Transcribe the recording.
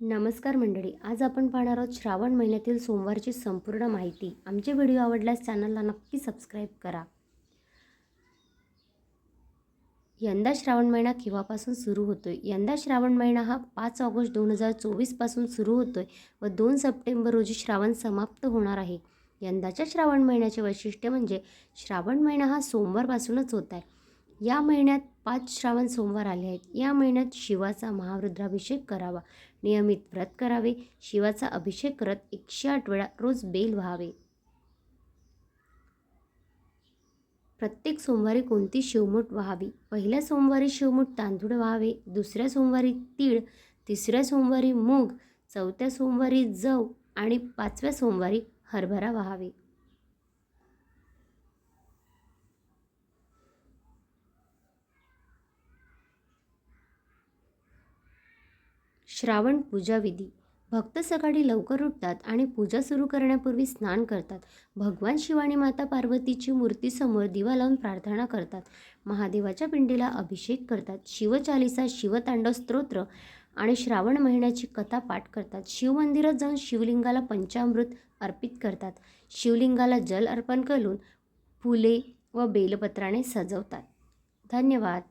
नमस्कार मंडळी आज आपण पाहणार आहोत श्रावण महिन्यातील सोमवारची संपूर्ण माहिती. आमचे व्हिडिओ आवडल्यास चॅनलला नक्की सबस्क्राईब करा. यंदा श्रावण महिना केव्हापासून सुरू होतोय? यंदा श्रावण महिना हा पाच ऑगस्ट दोन हजार चोवीसपासून सुरू होतोय व दोन सप्टेंबर रोजी श्रावण समाप्त होणार आहे. यंदाच्या श्रावण महिन्याचे वैशिष्ट्य म्हणजे श्रावण महिना हा सोमवारपासूनच होत आहे. या महिन्यात पाच श्रावण सोमवार आले आहेत. या महिन्यात शिवाचा महारुद्राभिषेक करावा. नियमित व्रत करावे. शिवाचा अभिषेक करत एकशे आठ वेळा रोज बेल व्हावे. प्रत्येक सोमवारी कोणती शिवमूठ व्हावी? पहिल्या सोमवारी शिवमूठ तांदूळ व्हावे. दुसऱ्या सोमवारी तीळ. तिसऱ्या सोमवारी मूग. चौथ्या सोमवारी जव. आणि पाचव्या सोमवारी हरभरा व्हावे. श्रावण पूजा विधी. भक्त सकाळी लवकर उठतात आणि पूजा सुरू करण्यापूर्वी स्नान करतात. भगवान शिव आणि माता पार्वतीची मूर्तीसमोर दिवा लावून प्रार्थना करतात. महादेवाच्या पिंडीला अभिषेक करतात. शिवचालिसा शिवतांडव स्तोत्र आणि श्रावण महिन्याची कथा पाठ करतात. शिवमंदिरात जाऊन शिवलिंगाला पंचामृत अर्पित करतात. शिवलिंगाला जल अर्पण करून फुले व बेलपत्राने सजवतात. धन्यवाद.